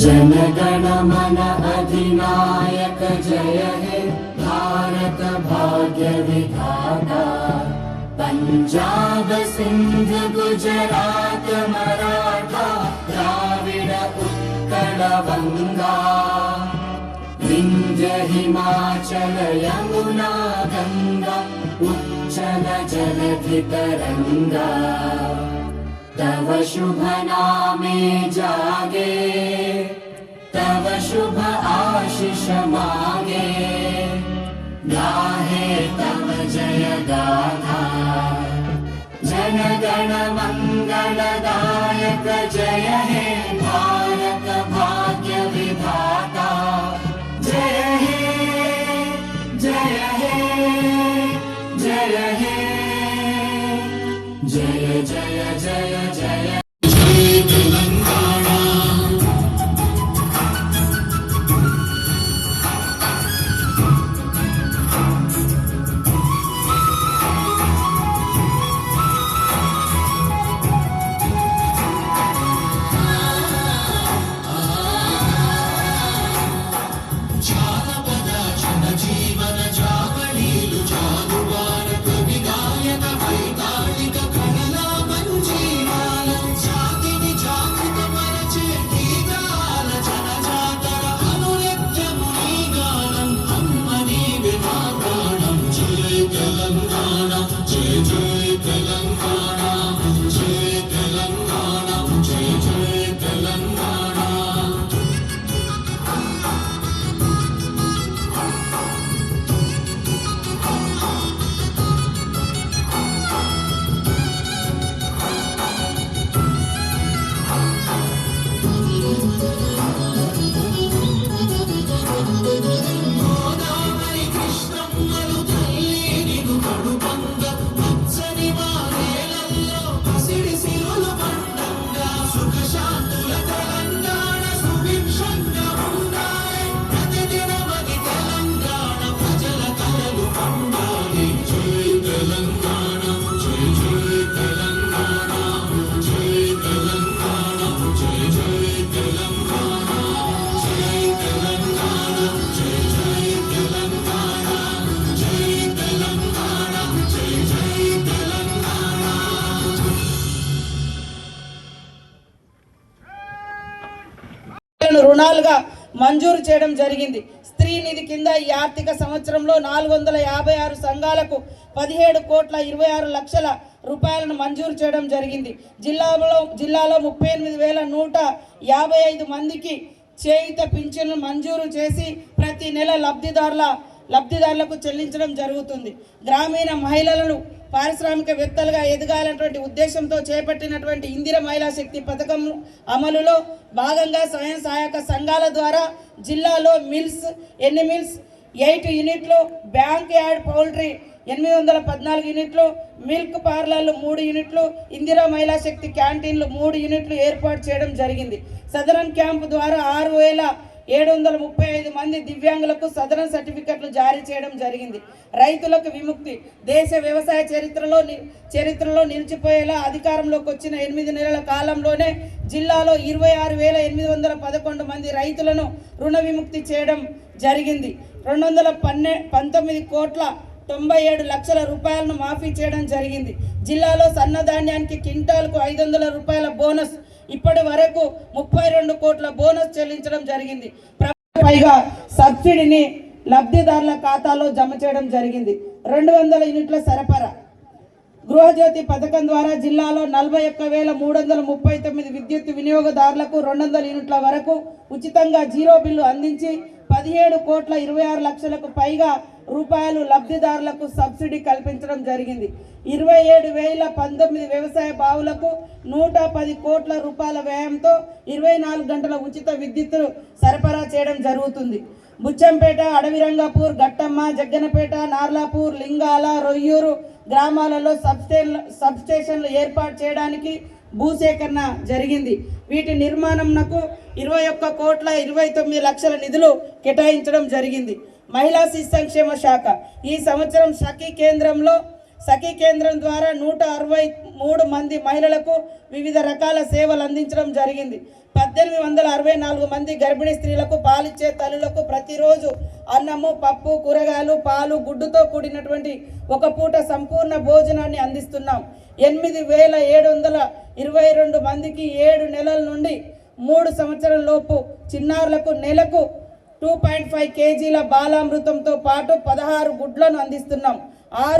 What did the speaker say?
जनगण मन अधिनायक जय हे भारत भाग्य विधाता पंजाब सिंध गुजरात मराठा द्राविड उत्कल बंगा विंध्य हिमाचल यमुना गंगा। तरंगा तव शुभ नामे जागे तव शुभ आशीष मागे। गाहे तव जय गाथा। जन गण मंगलदायक जय हे Jaya Jaya Ramana రుణాలుగా మంజూరు చేయడం జరిగింది. స్త్రీ నిధి కింద ఈ ఆర్థిక సంవత్సరంలో నాలుగు వందల యాభై ఆరు సంఘాలకు పదిహేడు కోట్ల ఇరవై ఆరు లక్షల రూపాయలను మంజూరు చేయడం జరిగింది. జిల్లాలో జిల్లాలో ముప్పై ఎనిమిది వేల నూట యాభై ఐదు మందికి చేయుత పింఛను మంజూరు చేసి ప్రతి నెల లబ్ధిదారుల లబ్ధిదారులకు చెల్లించడం జరుగుతుంది. గ్రామీణ మహిళలను పారిశ్రామికవేత్తలుగా ఎదగాలన్నటువంటి ఉద్దేశంతో చేపట్టినటువంటి ఇందిర మహిళా శక్తి పథకం అమలులో భాగంగా స్వయం సహాయక సంఘాల ద్వారా జిల్లాలో మిల్స్ ఎన్ని మిల్స్ ఎయిట్ యూనిట్లు బ్యాంక్ యార్డ్ పౌల్ట్రీ ఎనిమిది వందల పద్నాలుగు యూనిట్లు మిల్క్ పార్లర్లు మూడు యూనిట్లు ఇందిరా మహిళా శక్తి క్యాంటీన్లు మూడు యూనిట్లు ఏర్పాటు చేయడం జరిగింది. సదరన్ క్యాంపు ద్వారా ఆరు వేల ఏడు వందల ముప్పై ఐదు మంది దివ్యాంగులకు సదరన్ సర్టిఫికెట్లు జారీ చేయడం జరిగింది. రైతులకు విముక్తి. దేశ వ్యవసాయ చరిత్రలో ని- చరిత్రలో నిలిచిపోయేలా అధికారంలోకి వచ్చిన ఎనిమిది నెలల కాలంలోనే జిల్లాలో ఇరవై ఆరు వేల ఎనిమిది వందల పదకొండు మంది రైతులను రుణ విముక్తి చేయడం జరిగింది. రెండు వందల పన్నె పంతొమ్మిది కోట్ల తొంభై ఏడు లక్షల రూపాయలను మాఫీ చేయడం జరిగింది. జిల్లాలో సన్నధాన్యానికి క్వింటాల్కు ఐదు వందల రూపాయల బోనస్ ఇప్పటి వరకు ముప్పై రెండు కోట్ల బోనస్ చెల్లించడం జరిగింది. పైగా సబ్సిడీని లబ్ధిదారుల ఖాతాలో జమ చేయడం జరిగింది. రెండు వందల యూనిట్ల సరఫరా. గృహజ్యోతి పథకం ద్వారా జిల్లాలో నలభై ఒక్క వేల మూడు వందల ముప్పై తొమ్మిది విద్యుత్ వినియోగదారులకు రెండు వందల యూనిట్ల వరకు ఉచితంగా జీరో బిల్లు అందించి పదిహేడు కోట్ల ఇరవై ఆరు లక్షలకు పైగా రూపాయలు లబ్ధిదారులకు సబ్సిడీ కల్పించడం జరిగింది. ఇరవై ఏడు వేల పంతొమ్మిది వ్యవసాయ బావులకు నూట పది కోట్ల రూపాయల వ్యయంతో ఇరవై నాలుగు గంటల ఉచిత విద్యుత్తును సరఫరా చేయడం జరుగుతుంది. బుచ్చంపేట అడవిరంగాపూర్ గట్టమ్మ జగ్గనపేట నార్లాపూర్ లింగాల రొయ్యూరు గ్రామాలలో సబ్స్టే సబ్స్టేషన్లు ఏర్పాటు చేయడానికి భూసేకరణ జరిగింది. వీటి నిర్మాణంకు ఇరవై ఒక్క కోట్ల ఇరవై తొమ్మిది లక్షల నిధులు కేటాయించడం జరిగింది. మహిళా శిశు సంక్షేమ శాఖ. ఈ సంవత్సరం సఖీ కేంద్రంలో సఖీ కేంద్రం ద్వారా నూట అరవై మూడు మంది మహిళలకు వివిధ రకాల సేవలు అందించడం జరిగింది. పద్దెనిమిది వందల అరవై నాలుగు మంది గర్భిణీ స్త్రీలకు పాలిచ్చే తల్లులకు ప్రతిరోజు అన్నము పప్పు కూరగాయలు పాలు గుడ్డుతో కూడినటువంటి ఒక పూట సంపూర్ణ భోజనాన్ని అందిస్తున్నాం. ఎనిమిది వేల ఏడు వందల ఇరవై రెండు మందికి ఏడు నెలల నుండి మూడు సంవత్సరాల లోపు చిన్నారులకు నెలకు టూ పాయింట్ ఫైవ్ కేజీల బాలామృతంతో పాటు పదహారు గుడ్లను అందిస్తున్నాం. ఆరు